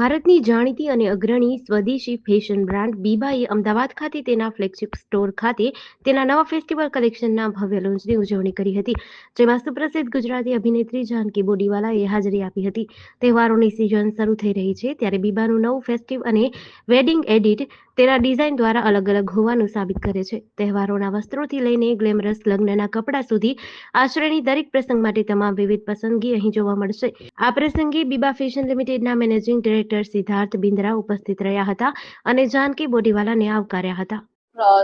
ભારતની જાણીતી અને અગ્રણી સ્વદેશી ફેશન બ્રાન્ડ બીબાએ અમદાવાદ ખાતે તેના ફ્લેગશિપ સ્ટોર ખાતે તેના નવા ફેસ્ટિવલ કલેક્શનના ભવ્ય લોન્ચની ઉજવણી કરી હતી, જેમાં સુપ્રસિદ્ધ ગુજરાતી અભિનેત્રી જાનકી બોડીવાલાએ હાજરી આપી હતી. તહેવારોની સિઝન શરૂ થઈ રહી છે ત્યારે બીબાનું નવું ફેસ્ટિવ અને વેડિંગ એડિટ તેના ડિઝાઇન દ્વારા અલગ અલગ હોવાનું સાબિત કરે છે. તહેવારોના વસ્ત્રોથી લઈને ગ્લેમરસ લગ્નના કપડાં સુધી આશ્રયની દરેક પ્રસંગ માટે તમામ વિવિધ પસંદગી અહીં જોવા મળશે. આ પ્રસંગે બીબા ફેશન લિમિટેડના મેનેજિંગ ડિરેક્ટર સિદ્ધાર્થ બિંદ્રા ઉપસ્થિત રહ્યા હતા અને જાનકી બોડીવાલાને આવકાર્યા હતા.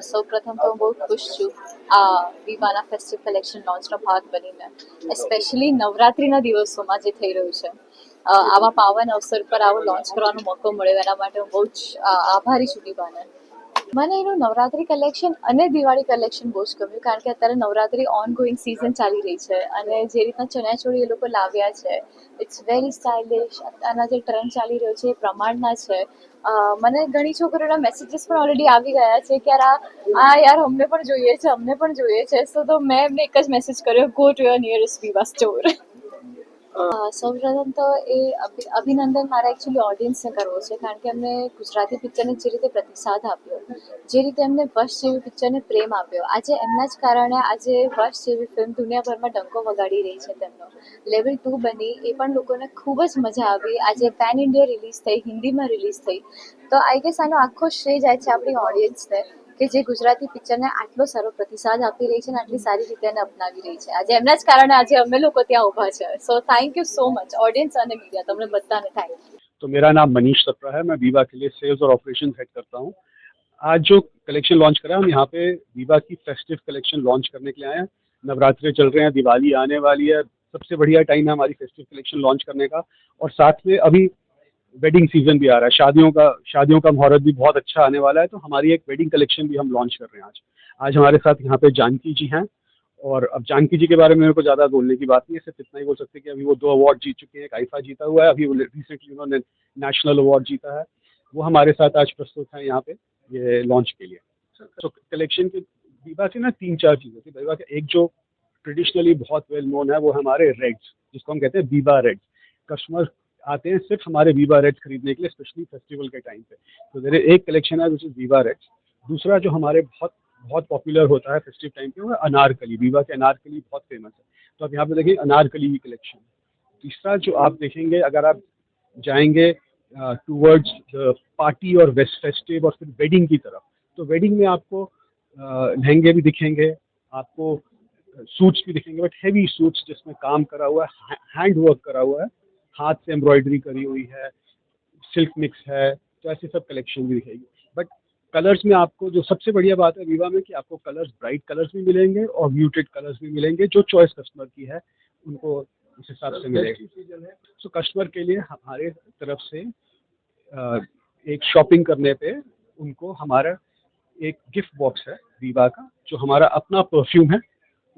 સૌ તો હું બહુ ખુશ છું. આ વિવાના ફેસ્ટિવ કલેક્શન લોન્ચનો ભાગ બનીને સ્પેશિયલી નવરાત્રિના દિવસોમાં જે થઈ રહ્યું છે. આવા પાવન અવસર પર આવો લોન્ચ કરવાનો મોકો મળ્યો. એના માટે હું બહુ જ આભારી છું વિવાને મને એનું નવરાત્રી કલેક્શન અને દિવાળી કલેક્શન બહુ જ ગમ્યું, કારણ કે અત્યારે નવરાત્રી ઓન ગોઈંગ સિઝન ચાલી રહી છે અને જે રીતના ચણિયાચોળી એ લોકો લાવ્યા છે ઇટ્સ વેરી સ્ટાઇલિશ અત્યારના જે ટ્રેન્ડ ચાલી રહ્યો છે એ પ્રમાણના છે. મને ઘણી છોકરીઓના મેસેજીસ પણ ઓલરેડી આવી ગયા છે કે આ આ યાર અમને પણ જોઈએ છે, અમને પણ જોઈએ છે સો તો મેં એમને એક જ મેસેજ કર્યો go to your nearest Viva store સૌપ્રથમ તો એ અભિનંદન મારા એકચ્યુઅલી ઓડિયન્સને કરવો છે, કારણ કે એમને ગુજરાતી પિક્ચરને જે રીતે પ્રતિસાદ આપ્યો, જે રીતે એમને વશ જેવી પિક્ચરને પ્રેમ આપ્યો, આજે એમના જ કારણે આજે વશ જેવી ફિલ્મ દુનિયાભરમાં ડંકો વગાડી રહી છે તેમનો. લેવલ ટુ બની, એ પણ લોકોને ખૂબ જ મજા આવી. આજે પેન ઇન્ડિયા રિલીઝ થઈ, હિન્દીમાં રિલીઝ થઈ, તો આઈ ગેસ આનો આખો શ્રેય જાય છે આપણી ઓડિયન્સને કે જે ગુજરાતી પિક્ચરને આટલો સારો પ્રતિસાદ આપી રહી છે અને આટલી સારી રીતે એને અપનાવી રહી છે આજે એમના જ કારણે આજે અમે લોકો ત્યાં ઊભા છે so thank you so much audience અને મીડિયા તમને બધાને થેન્ક યુ तो मेरा नाम मनीष सप्रा है मैं वीवा के लिए सेल्स और ऑपरेशन हेड करता हूँ आज जो कलेक्शन लॉन्च करा है हम यहाँ पे वीवा की फेस्टिव कलेक्शन लॉन्च करने के लिए आए हैं नवरात्रे चल रहे हैं दिवाली आने वाली है सबसे बढ़िया टाइम है हमारी फेस्टिव कलेक्शन लॉन्च करने का और साथ में अभी वेडिंग सीज़न भी आ रहा है। शादियों का शादियों का मुहूर्त भी बहुत अच्छा आने वाला है तो हमारी एक वेडिंग कलेक्शन भी हम लॉन्च कर रहे हैं आज। आज हमारे साथ यहाँ पे जानकी जी हैं, और अब जानकी जी के बारे में मेरे को ज़्यादा बोलने की बात नहीं है, सिर्फ़ इतना ही बोल सकते कि अभी वो दो अवार्ड जीत चुके हैं, एक आईफा जीता हुआ है, अभी रिसेंटली उन्होंने नेशनल अवार्ड जीता है। वो हमारे साथ आज प्रस्तुत हैं यहाँ पे, ये लॉन्च के लिए। तो कलेक्शन के वीवा के ना तीन चार चीज़ें थी। वीवा के एक जो ट्रेडिशनली बहुत वेल नोन है, वो हमारे रेड्स जिसको हम कहते हैं वीवा रेड्स कस्टमर आते हैं सिर्फ़ हमारे वीवा रेड्स खरीदने के लिए स्पेशली फेस्टिवल के टाइम पे। तो मेरे एक कलेक्शन है विच वीवा रेड्स दूसरा जो हमारे बहुत बहुत पॉपुलर होता है फेस्टिव टाइम पे, वो अनारकली। वीवा के अनारकली बहुत फ़ेमस है। तो आप यहाँ पे देखिए अनारकली की कलेक्शन तीसरा जो आप देखेंगे, अगर आप जाएँगे टूवर्ड्स पार्टी और वेस्ट फेस्टिव और फिर वेडिंग की तरफ़ तो वेडिंग में आपको लहंगे भी दिखेंगे, आपको सूट्स भी दिखेंगे बट हैवी सूट्स जिसमें काम करा हुआ है हैंड वर्क करा हुआ है हाथ से एम्ब्रॉयडरी करी हुई है सिल्क मिक्स है तो ऐसे सब कलेक्शन भी दिखेगी। बट कलर्स में आपको जो सबसे बढ़िया बात है वीवा में कि आपको कलर्स ब्राइट कलर्स भी मिलेंगे और म्यूटेड कलर्स भी मिलेंगे जो चॉइस कस्टमर की है उनको उस हिसाब से मिलेगा। सो कस्टमर के लिए हमारे तरफ़ से एक शॉपिंग करने पे उनको हमारा एक गिफ्ट बॉक्स है विवा का जो हमारा अपना परफ्यूम है।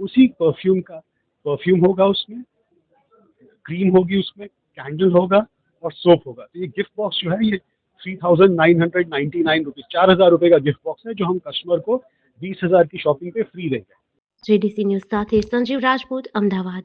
उसी परफ्यूम का परफ्यूम होगा उसमें क्रीम होगी उसमें कैंडल होगा और सोप होगा। तो ये गिफ्ट बॉक्स जो है, ये three thousand nine hundred ninety nine rupees चार हज़ार रुपए का गिफ्ट बॉक्स है, जो हम कस्टमर को बीस हज़ार की शॉपिंग पे फ्री देंगे। जेडीसी न्यूज़ साथी संजीव राजपूत, अहमदाबाद।